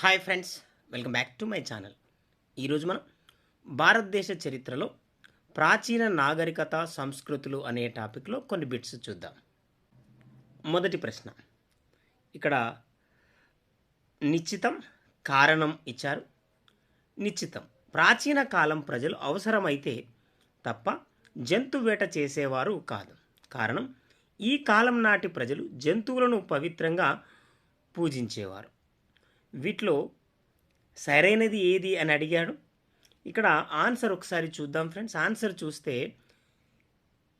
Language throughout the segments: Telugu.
Hi friends welcome back to my channel ఈరోజు మనం భారతదేశ చరిత్రలో ప్రాచీన నాగరికత సంస్కృతులు అనే టాపిక్లో కొన్ని బిట్స్ చూద్దాం. మొదటి ప్రశ్న. ఇక్కడ నిశ్చితం కారణం ఇచ్చారు. నిశ్చితం. ప్రాచీన కాలం ప్రజలు అవసరమైతే తప్ప జంతు వేట చేసేవారు కాదు. కారణం ఈ కాలం నాటి ప్రజలు జంతువులను పవిత్రంగా పూజించేవారు. వీటిలో సరైనది ఏది అని అడిగాడు. ఇక్కడ ఆన్సర్ ఒకసారి చూద్దాం ఫ్రెండ్స్. ఆన్సర్ చూస్తే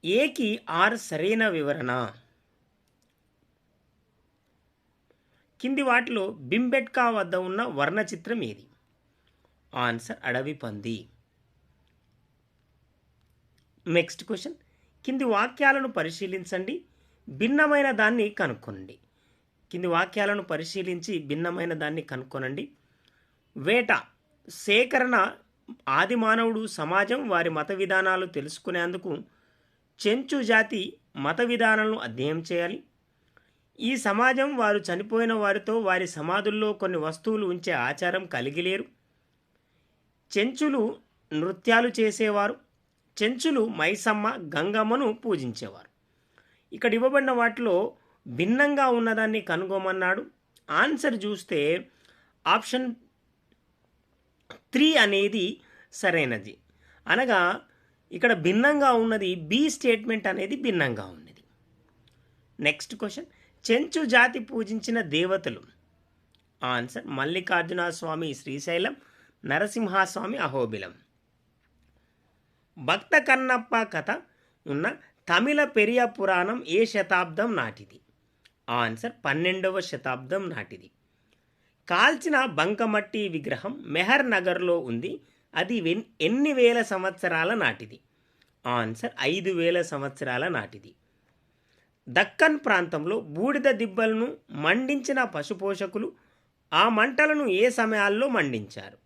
ఏకి ఆర్ సరైన వివరణ. కింది వాటిలో బింబెట్కా వద్ద ఉన్న వర్ణచిత్రం ఏది? ఆన్సర్ అడవి పంది. Next question. కింది వాక్యాలను పరిశీలించండి. భిన్నమైన దాన్ని కనుక్కోండి. కింది వాక్యాలను పరిశీలించి భిన్నమైన దాన్ని కనుక్కొనండి. వేట సేకరణ ఆది మానవుడు సమాజం వారి మత విధానాలు తెలుసుకునేందుకు చెంచు జాతి మత విధానాలను అధ్యయనం చేయాలి. ఈ సమాజం వారు చనిపోయిన వారితో వారి సమాధుల్లో కొన్ని వస్తువులు ఉంచే ఆచారం కలిగి లేరు. చెంచులు నృత్యాలు చేసేవారు. చెంచులు మైసమ్మ గంగమ్మను పూజించేవారు. ఇక్కడ ఇవ్వబడిన వాటిలో భిన్నంగా ఉన్నదాన్ని కనుగొమన్నాడు. ఆన్సర్ చూస్తే ఆప్షన్ త్రీ అనేది సరైనది. అనగా ఇక్కడ భిన్నంగా ఉన్నది బి స్టేట్మెంట్ అనేది భిన్నంగా ఉన్నది. నెక్స్ట్ క్వశ్చన్ చెంచు జాతి పూజించిన దేవతలు. ఆన్సర్ మల్లికార్జున స్వామి శ్రీశైలం నరసింహస్వామి అహోబిలం. భక్త కన్నప్ప కథ ఉన్న తమిళ పెరియ పురాణం ఏ శతాబ్దం నాటిది? ఆన్సర్ పన్నెండవ శతాబ్దం నాటిది. కాల్చిన బంకమట్టి విగ్రహం మెహర్ నగర్లో ఉంది. అది వెన్ ఎన్ని వేల సంవత్సరాల నాటిది? ఆన్సర్ ఐదు వేల సంవత్సరాల నాటిది. దక్కన్ ప్రాంతంలో బూడిద దిబ్బలను మండించిన పశుపోషకులు ఆ మంటలను ఏ సమయాల్లో మండించారు?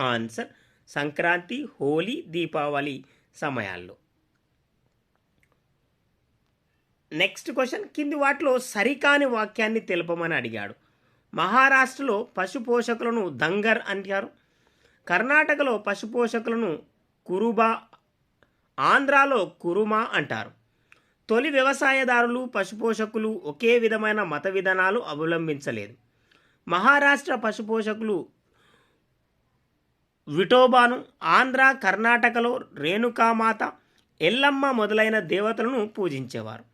ఆన్సర్ సంక్రాంతి హోలీ దీపావళి సమయాల్లో. నెక్స్ట్ క్వశ్చన్ కింది వాటిలో సరికాని వాక్యాన్ని తెలుపమని అడిగాడు. మహారాష్ట్రలో పశుపోషకులను దంగర్ అంటారు. కర్ణాటకలో పశుపోషకులను కురుబా ఆంధ్రాలో కురుమా అంటారు. తొలి వ్యవసాయదారులు పశుపోషకులు ఒకే విధమైన మత విధానాలు అవలంబించలేదు. మహారాష్ట్ర పశుపోషకులు విఠోబాను ఆంధ్ర కర్ణాటకలో రేణుకామాత ఎల్లమ్మ మొదలైన దేవతలను పూజించేవారు.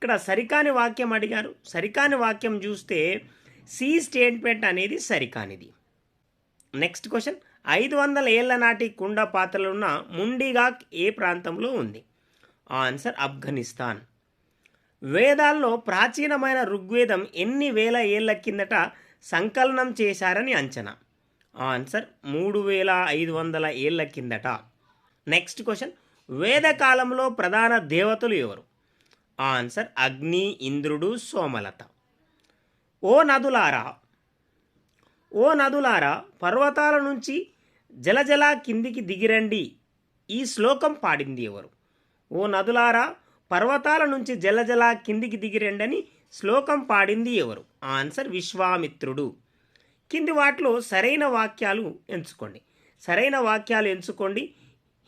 ఇక్కడ సరికాని వాక్యం అడిగారు. సరికాని వాక్యం చూస్తే సి స్టేట్మెంట్ అనేది సరికానిది. Next question. ఐదు వందల ఏళ్ళ నాటి కుండ పాత్రలున్న ముండిగాక్ ఏ ప్రాంతంలో ఉంది? ఆన్సర్ ఆఫ్ఘనిస్తాన్. వేదాల్లో ప్రాచీనమైన ఋగ్వేదం ఎన్ని వేల ఏళ్ళ కిందట సంకలనం చేశారని అంచనా? ఆన్సర్ మూడు వేల ఐదు వందల ఏళ్ళ కిందట. Next question. వేదకాలంలో ప్రధాన దేవతలు ఎవరు? ఆన్సర్ అగ్ని ఇంద్రుడు సోమలత. ఓ నదులారా ఓ నదులారా పర్వతాల నుంచి జలజల కిందికి దిగిరండి. ఈ శ్లోకం పాడింది ఎవరు? ఓ నదులారా పర్వతాల నుంచి జలజల కిందికి దిగిరండని శ్లోకం పాడింది ఎవరు? ఆన్సర్ విశ్వామిత్రుడు. కింది వాటిలో సరైన వాక్యాలు ఎంచుకోండి. సరైన వాక్యాలు ఎంచుకోండి.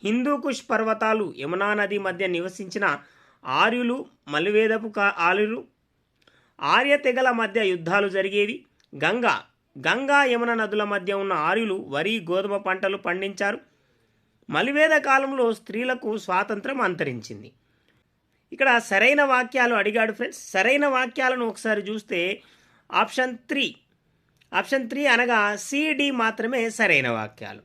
హిందూకుష్ పర్వతాలు యమునా నది మధ్య నివసించిన ఆర్యులు మలివేదపు కా ఆర్యులు. ఆర్య తెగల మధ్య యుద్ధాలు జరిగేవి. గంగా గంగా యమున నదుల మధ్య ఉన్న ఆర్యులు వరి గోధుమ పంటలు పండించారు. మలివేద కాలంలో స్త్రీలకు స్వాతంత్రం అంతరించింది. ఇక్కడ సరైన వాక్యాలు అడిగాడు ఫ్రెండ్స్. సరైన వాక్యాలను ఒకసారి చూస్తే ఆప్షన్ త్రీ. ఆప్షన్ త్రీ అనగా సిడి మాత్రమే సరైన వాక్యాలు.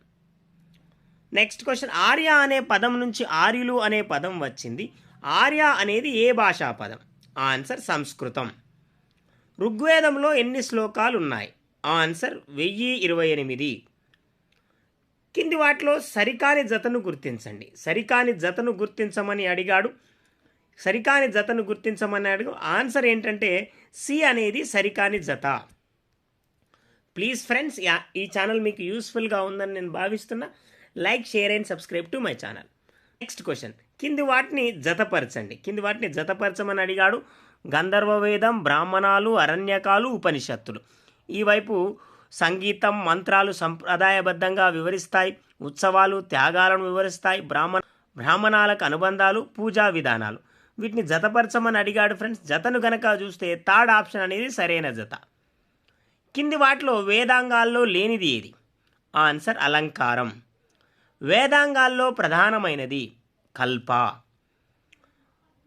Next question. ఆర్య అనే పదం నుంచి ఆర్యులు అనే పదం వచ్చింది. ఆర్య అనేది ఏ భాషా పదం? ఆన్సర్ సంస్కృతం. ఋగ్వేదంలో ఎన్ని శ్లోకాలు ఉన్నాయి ఆన్సర్ వెయ్యి ఇరవై ఎనిమిది. కింది వాటిలో సరికాని జతను గుర్తించండి. సరికాని జతను గుర్తించమని అడిగాడు. సరికాని జతను గుర్తించమని అడుగు ఆన్సర్ ఏంటంటే సి అనేది సరికాని జత. ప్లీజ్ ఫ్రెండ్స్ యా ఈ ఛానల్ మీకు యూస్ఫుల్గా ఉందని నేను భావిస్తున్నా. Like share and subscribe to my channel. Next question. కింది వాటిని జతపరచండి. కింది వాటిని జతపరచమని అడిగాడు గంధర్వ వేదం బ్రాహ్మణాలు అరణ్యకాలు ఉపనిషత్తులు. ఈ వైపు సంగీతం మంత్రాలు సంప్రదాయబద్ధంగా వివరిస్తాయి ఉత్సవాలు త్యాగాలను వివరిస్తాయి బ్రాహ్మణ బ్రాహ్మణాలకు అనుబంధాలు పూజా విధానాలు. వీటిని జతపరచమని అడిగాడు ఫ్రెండ్స్. జతను గనక చూస్తే థర్డ్ ఆప్షన్ అనేది సరైన జత. కింది వాటిలో వేదాంగాల్లో లేనిది ఏది? ఆన్సర్ అలంకారం. వేదాంగాల్లో ప్రధానమైనది కల్ప.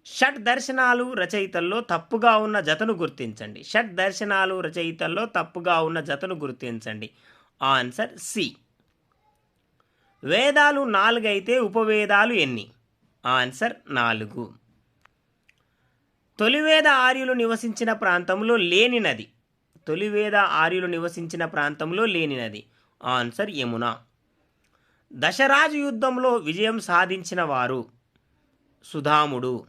షట్ దర్శనాలు రచయితల్లో తప్పుగా ఉన్న జతను గుర్తించండి. షట్ దర్శనాలు రచయితల్లో తప్పుగా ఉన్న జతను గుర్తించండి. Answer C. వేదాలు నాలుగైతే ఉపవేదాలు ఎన్ని? ఆన్సర్ నాలుగు. తొలివేద ఆర్యులు నివసించిన ప్రాంతంలో లేని నది. తొలివేద ఆర్యులు నివసించిన ప్రాంతంలో లేని నది. ఆన్సర్ యమున. దశరాజు యుద్ధంలో విజయం సాధించిన వారు సుధాముడు.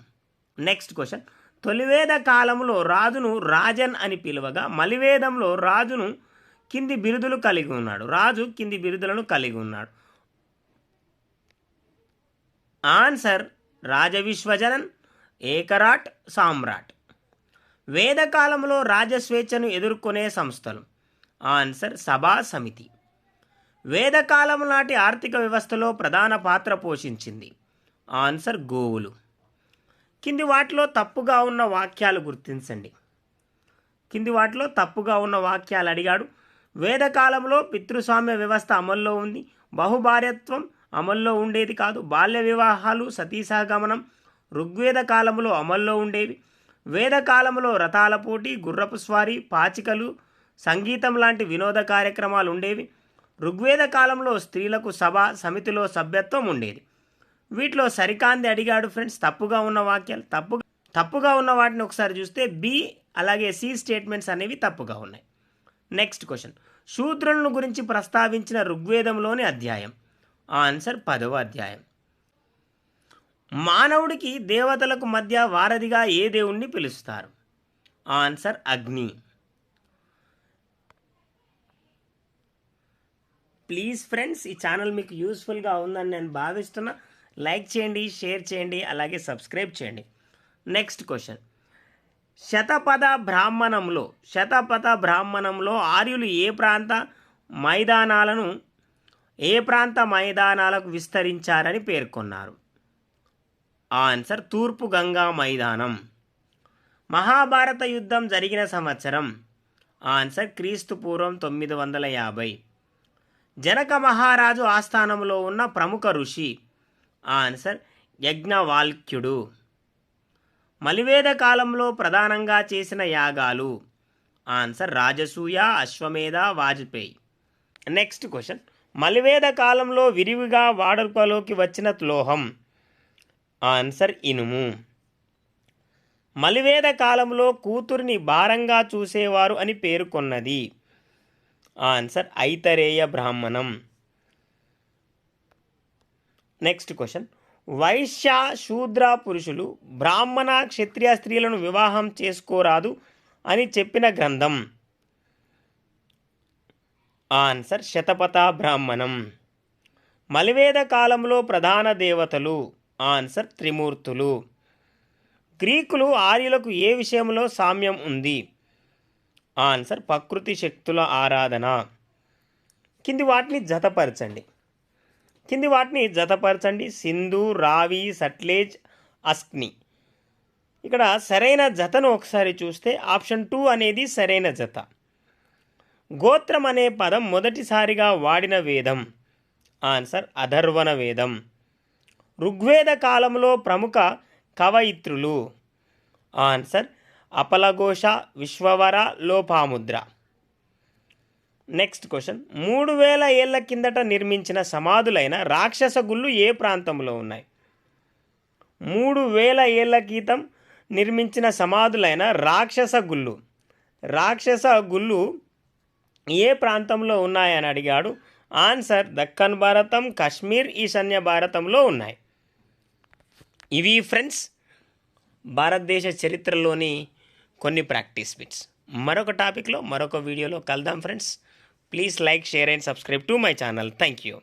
నెక్స్ట్ క్వశ్చన్ తొలివేద కాలంలో రాజును రాజన్ అని పిలువగా మలివేదంలో రాజును కింది బిరుదులు కలిగి ఉన్నాడు. రాజు కింది బిరుదులను కలిగి ఉన్నాడు. ఆన్సర్ రాజవిశ్వజనన్ ఏకరాట్ సామ్రాట్. వేదకాలంలో రాజస్వేచ్ఛను ఎదుర్కొనే సంస్థలు. ఆన్సర్ సభా సమితి. వేదకాలం నాటి ఆర్థిక వ్యవస్థలో ప్రధాన పాత్ర పోషించింది. ఆన్సర్ గోవులు. కింది వాటిలో తప్పుగా ఉన్న వాక్యాలు గుర్తించండి. కింది వాటిలో తప్పుగా ఉన్న వాక్యాలు అడిగాడు. వేదకాలంలో పితృస్వామ్య వ్యవస్థ అమల్లో ఉంది. బహుభార్యత్వం అమల్లో ఉండేది కాదు. బాల్య వివాహాలు సతీసహగమనం ఋగ్వేద కాలంలో అమల్లో ఉండేవి. వేదకాలంలో రథాల పోటీ గుర్రపు స్వారీ పాచికలు సంగీతం లాంటి వినోద కార్యక్రమాలు ఉండేవి. ఋగ్వేద కాలంలో స్త్రీలకు సభ సమితిలో సభ్యత్వం ఉండేది. వీటిలో సరికాంది అడిగాడు ఫ్రెండ్స్ తప్పుగా ఉన్న వాక్యాలు తప్పు తప్పుగా ఉన్న వాటిని ఒకసారి చూస్తే బి అలాగే సి స్టేట్మెంట్స్ అనేవి తప్పుగా ఉన్నాయి. Next question. శూద్రులను గురించి ప్రస్తావించిన ఋగ్వేదంలోని అధ్యాయం. ఆన్సర్ పదవ అధ్యాయం. మానవుడికి దేవతలకు మధ్య వారధిగా ఏ దేవుణ్ణి పిలుస్తారు? ఆన్సర్ అగ్ని. ప్లీజ్ ఫ్రెండ్స్ ఈ ఛానల్ మీకు యూస్ఫుల్గా ఉందని నేను భావిస్తున్నా. లైక్ చేయండి షేర్ చేయండి అలాగే సబ్స్క్రైబ్ చేయండి. నెక్స్ట్ క్వశ్చన్ శతపథ బ్రాహ్మణంలో శతపథ బ్రాహ్మణంలో ఆర్యులు ఏ ప్రాంత మైదానాలను ఏ ప్రాంత మైదానాలకు విస్తరించారని పేర్కొన్నారు? ఆన్సర్ తూర్పు గంగా మైదానం. మహాభారత యుద్ధం జరిగిన సంవత్సరం. ఆన్సర్ క్రీస్తు పూర్వం తొమ్మిది వందల యాభై. జనక మహారాజు ఆస్థానంలో ఉన్న ప్రముఖ ఋషి. ఆన్సర్ యజ్ఞవాల్క్యుడు. మలివేద కాలంలో ప్రధానంగా చేసిన యాగాలు. ఆన్సర్ రాజసూయ అశ్వమేధ వాజ్పేయి. Next question. మలివేద కాలంలో విరివిగా వాడుకలోకి వచ్చిన లోహం ఆన్సర్ ఇనుము. మలివేద కాలంలో కూతురిని భారంగా చూసేవారు అని పేర్కొన్నది ఆన్సర్ ఐతరేయ బ్రాహ్మణం. నెక్స్ట్ క్వశ్చన్ వైశ్య శూద్ర పురుషులు బ్రాహ్మణ క్షత్రియ స్త్రీలను వివాహం చేసుకోరాదు అని చెప్పిన గ్రంథం. ఆన్సర్ శతపథ బ్రాహ్మణం. మలివేద కాలంలో ప్రధాన దేవతలు. ఆన్సర్ త్రిమూర్తులు. గ్రీకులు ఆర్యులకు ఏ విషయంలో సామ్యం ఉంది? ఆన్సర్ ప్రకృతి శక్తుల ఆరాధన. కింది వాటిని జతపరచండి. కింది వాటిని జతపరచండి. సింధు రావి సట్లేజ్ అస్క్ని ఇక్కడ సరైన జతను ఒకసారి చూస్తే ఆప్షన్ టూ అనేది సరైన జత. గోత్రం అనే పదం మొదటిసారిగా వాడిన వేదం. ఆన్సర్ అధర్వణ వేదం. ఋగ్వేద కాలంలో ప్రముఖ కవయిత్రులు. ఆన్సర్ అపలఘోష విశ్వవర లోపాముద్ర. నెక్స్ట్ క్వశ్చన్ మూడు వేల ఏళ్ళ కిందట నిర్మించిన సమాధులైన రాక్షస గుళ్ళు ఏ ప్రాంతంలో ఉన్నాయి? మూడు వేల ఏళ్ళ క్రితం నిర్మించిన సమాధులైన రాక్షస గుళ్ళు. రాక్షస గుళ్ళు ఏ ప్రాంతంలో ఉన్నాయని అడిగాడు. ఆన్సర్ దక్కన్ భారతం కాశ్మీర్ ఈశాన్య భారతంలో ఉన్నాయి. ఇవి ఫ్రెండ్స్ భారతదేశ చరిత్రలోని కొన్ని ప్రాక్టీస్ బిట్స్. మరొక టాపిక్లో మరొక వీడియోలో కలుద్దాం friends. Please like share and subscribe to my channel. Thank you